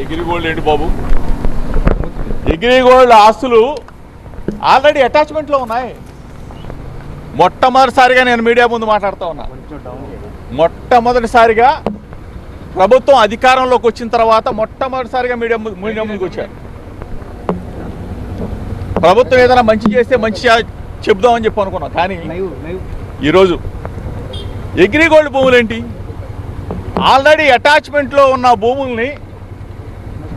ఎగిరిగోల్డ్ ఏంటి బాబు? ఎగిరిగోల్డ్ ఆస్తులు ఆల్రెడీ అటాచ్మెంట్లో ఉన్నాయి. మొట్టమొదటిసారిగా నేను మీడియా ముందు మాట్లాడుతూ ఉన్నా. మొట్టమొదటిసారిగా ప్రభుత్వం అధికారంలోకి వచ్చిన తర్వాత మొట్టమొదటిసారిగా మీడియా మీడియా ముందుకు వచ్చారు ప్రభుత్వం ఏదైనా మంచి చేస్తే మంచి చెబుదామని చెప్పి అనుకున్నాం కానీ ఈరోజు ఎగ్రిగోల్డ్ భూములు ఏంటి? ఆల్రెడీ అటాచ్మెంట్లో ఉన్న భూముల్ని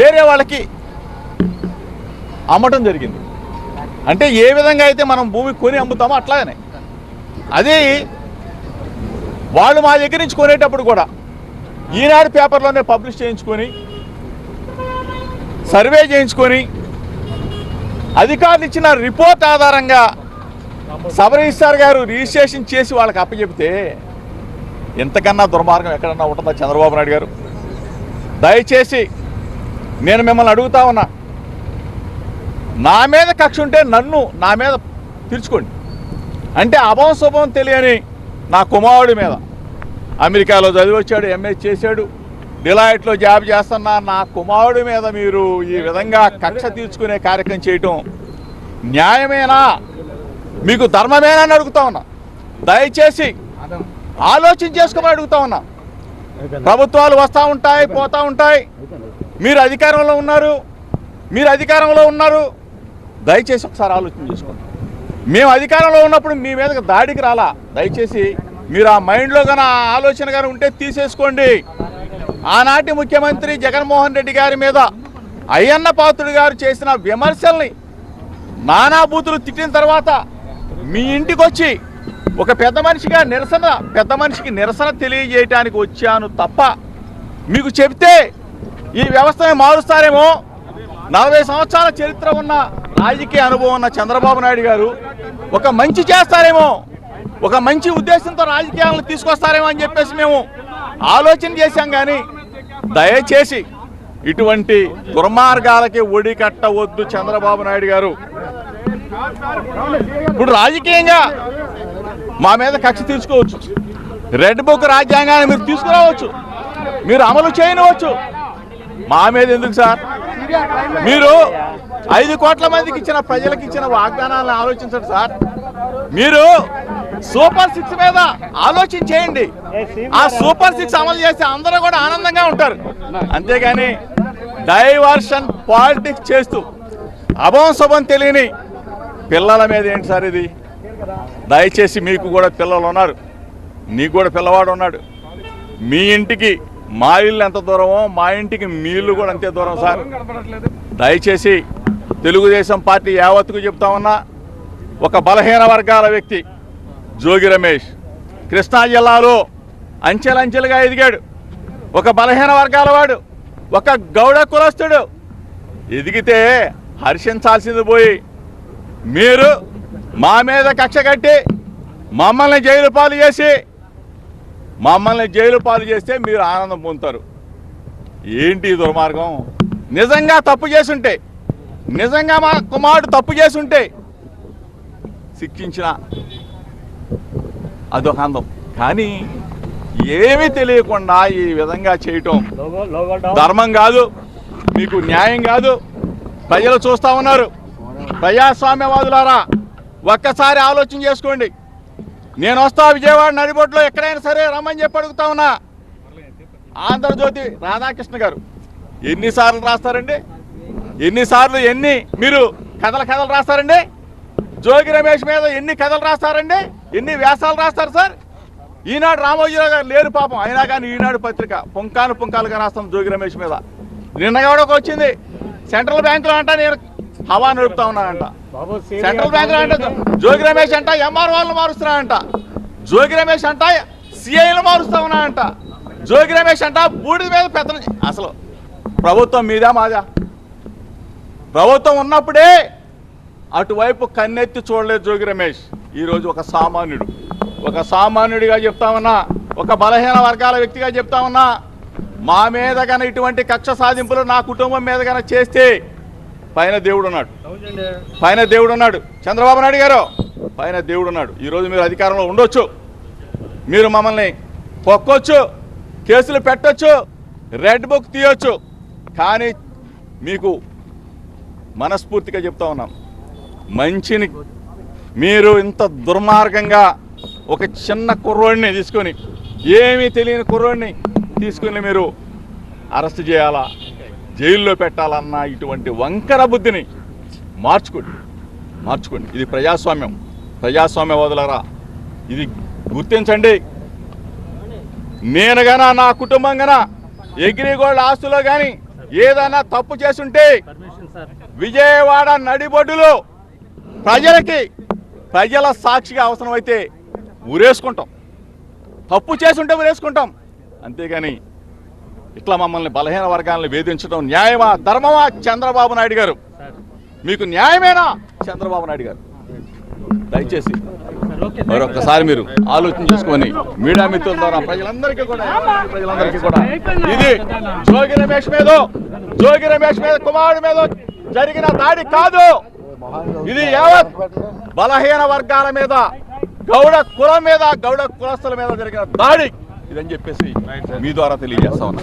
వేరే వాళ్ళకి అమ్మటం జరిగింది. అంటే ఏ విధంగా అయితే మనం భూమి కొని అమ్ముతామో అట్లాగనే. అది వాళ్ళు మా దగ్గర నుంచి కొనేటప్పుడు కూడా ఈనాడు పేపర్లోనే పబ్లిష్ చేయించుకొని సర్వే చేయించుకొని అధికారులు ఇచ్చిన రిపోర్ట్ ఆధారంగా సబరిస్టార్ గారు రిజిస్ట్రేషన్ చేసి వాళ్ళకి అప్పచెప్తే ఎంతకన్నా దుర్మార్గం ఎక్కడన్నా ఉంటుందా చంద్రబాబు నాయుడు గారు? దయచేసి నేను మిమ్మల్ని అడుగుతా ఉన్నా. నా మీద కక్ష ఉంటే నన్ను నా మీద తీర్చుకోండి. అంటే అభం శుభం తెలియని నా కుమారుడి మీద. అమెరికాలో చదివి వచ్చాడు ఎంఏ చేశాడు డిలాయిట్లో జాబ్ చేస్తున్న నా కుమారుడి మీద మీరు ఈ విధంగా కక్ష తీర్చుకునే కార్యక్రమం చేయటం న్యాయమేనా? మీకు ధర్మమేనా అని అడుగుతా ఉన్నా. దయచేసి ఆలోచన చేసుకోమని అడుగుతా ఉన్నా. ప్రభుత్వాలు వస్తూ ఉంటాయి పోతూ ఉంటాయి. మీరు అధికారంలో ఉన్నారు మీరు అధికారంలో ఉన్నారు. దయచేసి ఒకసారి ఆలోచన చేసుకోండి. మేము అధికారంలో ఉన్నప్పుడు మీ మీదకి దాడికి రాలా. దయచేసి మీరు ఆ మైండ్లో కానీ ఆలోచన కానీ ఉంటే తీసేసుకోండి. ఆనాటి ముఖ్యమంత్రి జగన్మోహన్ రెడ్డి గారి మీద అయ్యన్న పాత్రుడు గారు చేసిన విమర్శల్ని నానాభూతులు తిట్టిన తర్వాత మీ ఇంటికి వచ్చి ఒక పెద్ద మనిషిగా నిరసన పెద్ద మనిషికి నిరసన తెలియజేయటానికి వచ్చాను తప్ప మీకు చెబితే ఈ వ్యవస్థను మారుస్తారేమో? నలభై సంవత్సరాల చరిత్ర ఉన్న రాజకీయ అనుభవం ఉన్న చంద్రబాబు నాయుడు గారు ఒక మంచి చేస్తారేమో? ఒక మంచి ఉద్దేశంతో రాజకీయాలను తీసుకొస్తారేమో అని చెప్పేసి మేము ఆలోచన చేశాం కానీ దయచేసి ఇటువంటి దుర్మార్గాలకి ఒడి కట్టవద్దు చంద్రబాబు నాయుడు గారు. ఇప్పుడు రాజకీయంగా మా మీద కక్ష తీర్చుకోవచ్చు. రెడ్ బుక్ రాజ్యాంగాన్ని మీరు తీసుకురావచ్చు. మీరు అమలు చేయనవచ్చు మా మీద ఎందుకు సార్? మీరు ఐదు కోట్ల మందికి ఇచ్చిన ప్రజలకు ఇచ్చిన వాగ్దానాలను ఆలోచించండి సార్. మీరు సూపర్ సిక్స్ మీద ఆలోచన చేయండి. ఆ సూపర్ సిక్స్ అమలు చేస్తే అందరూ కూడా ఆనందంగా ఉంటారు. అంతేగాని డైవర్షన్ పాలిటిక్స్ చేస్తూ అభం శుభం తెలియని పిల్లల మీద ఏంటి సార్ ఇది? దయచేసి మీకు కూడా పిల్లలు ఉన్నారు. నీకు కూడా పిల్లవాడు ఉన్నాడు. మీ ఇంటికి మా ఇల్లు ఎంత దూరమో మా ఇంటికి మీ ఇల్లు కూడా అంతే దూరం సార్. దయచేసి తెలుగుదేశం పార్టీ యావత్తుకు చెప్తా ఉన్నా ఒక బలహీన వర్గాల వ్యక్తి జోగి రమేష్ కృష్ణా జిల్లాలో అంచెలంచెలుగా ఎదిగాడు. ఒక బలహీన వర్గాల వాడు ఒక గౌడ కులస్తుడు. ఎదిగితే హర్షించాల్సింది పోయి మీరు మా మీద కక్ష కట్టి మమ్మల్ని జైలు పాలు చేసి మమ్మల్ని జైలు పాలు చేస్తే మీరు ఆనందం పొందుతారు. ఏంటి దుర్మార్గం? నిజంగా తప్పు చేసుంటే నిజంగా మా కుమారుడు తప్పు చేసుంటే శిక్షించిన అదొక అందం. కానీ ఏమీ తెలియకుండా ఈ విధంగా చేయటం ధర్మం కాదు మీకు న్యాయం కాదు. ప్రజలు చూస్తా ఉన్నారు. ప్రజాస్వామ్యవాదులారా ఒక్కసారి ఆలోచన చేసుకోండి. నేను వస్తా విజయవాడ నడిబొట్లో ఎక్కడైనా సరే రమ్మని చెప్పి అడుగుతా ఉన్నా. ఆంధ్రజ్యోతి రాధాకృష్ణ గారు. ఎన్నిసార్లు రాస్తారండి? ఎన్నిసార్లు ఎన్ని మీరు కథల కథలు రాస్తారండి? జోగి రమేష్ మీద ఎన్ని కథలు రాస్తారండి? ఎన్ని వ్యాసాలు రాస్తారు సార్? ఈనాడు రామోజీరావు గారు లేరు పాపం. అయినా కానీ ఈనాడు పత్రిక పుంకాను పుంకాలుగా రాస్తాం జోగి రమేష్ మీద. నిన్న కూడా వచ్చింది సెంట్రల్ బ్యాంకులో అంట నేను హవా నడుపుతా ఉన్నానంట. సెంట్రల్ బ్యాంకులో అంట జోగి రమేష్ అంట ఎంఆర్ వాళ్ళని మారుస్తున్నానంట జోగి రమేష్ అంట సిఐలు మారుస్తా ఉన్నానంట జోగి రమేష్ అంట బూడిద మీద పెద్ద అసలు ప్రభుత్వం మీదా మాదా? ప్రభుత్వం ఉన్నప్పుడే అటువైపు కన్నెత్తి చూడలేదు జోగి రమేష్. ఈరోజు ఒక సామాన్యుడు. ఒక సామాన్యుడిగా చెప్తామన్నా ఒక బలహీన వర్గాల వ్యక్తిగా చెప్తామన్నా మా మీద గన ఇటువంటి కక్ష సాధింపులు నా కుటుంబం మీద గన చేస్తే పైన దేవుడు ఉన్నాడు. పైన దేవుడు ఉన్నాడు. చంద్రబాబు నాయుడు గారు పైన దేవుడు ఉన్నాడు. ఈరోజు మీరు అధికారంలో ఉండొచ్చు. మీరు మమ్మల్ని పొక్కొచ్చు కేసులు పెట్టొచ్చు రెడ్ బుక్ తీయొచ్చు. కానీ మీకు మనస్ఫూర్తిగా చెప్తా ఉన్నాం. మంచిని మీరు ఇంత దుర్మార్గంగా ఒక చిన్న కుర్రోడిని తీసుకొని ఏమీ తెలియని కుర్రోడిని తీసుకొని మీరు అరెస్ట్ చేయాలా? జైల్లో పెట్టాలన్న ఇటువంటి వంకర బుద్ధిని మార్చుకోండి. మార్చుకోండి. ఇది ప్రజాస్వామ్యం. ప్రజాస్వామ్య వదలరా ఇది గుర్తించండి. నేను గన నా కుటుంబం గన ఎగ్రిగోల్డ్ ఆస్తులో కానీ ఏదైనా తప్పు చేసుంటే విజయవాడ నడిబొడ్డులో ప్రజలకి ప్రజల సాక్షిగా అవసరమైతే ఊరేసుకుంటాం. తప్పు చేసుంటే ఊరేసుకుంటాం. అంతేగాని ఇట్లా మమ్మల్ని బలహీన వర్గాలను వేధించడం న్యాయమా ధర్మమా? చంద్రబాబు నాయుడు గారు. మీకు న్యాయమేనా? చంద్రబాబు నాయుడు గారు. దయచేసి మరొకసారి మీరు ఆలోచన చేసుకొని మీడియా మిత్రుల ద్వారా ప్రజలందరికీ కూడా ప్రజలందరికీ కూడా ఇది జోగి రమేష్ మీద జోగి రమేష్ మీద కుమారుడి మీద జరిగిన దాడి కాదు. ఇది యావత్ బలహీన వర్గాల మీద గౌడ కులం మీద గౌడ కులస్తుల మీద జరిగిన దాడి. ఇదని చెప్పేసి మీ ద్వారా తెలియజేస్తా ఉన్నా.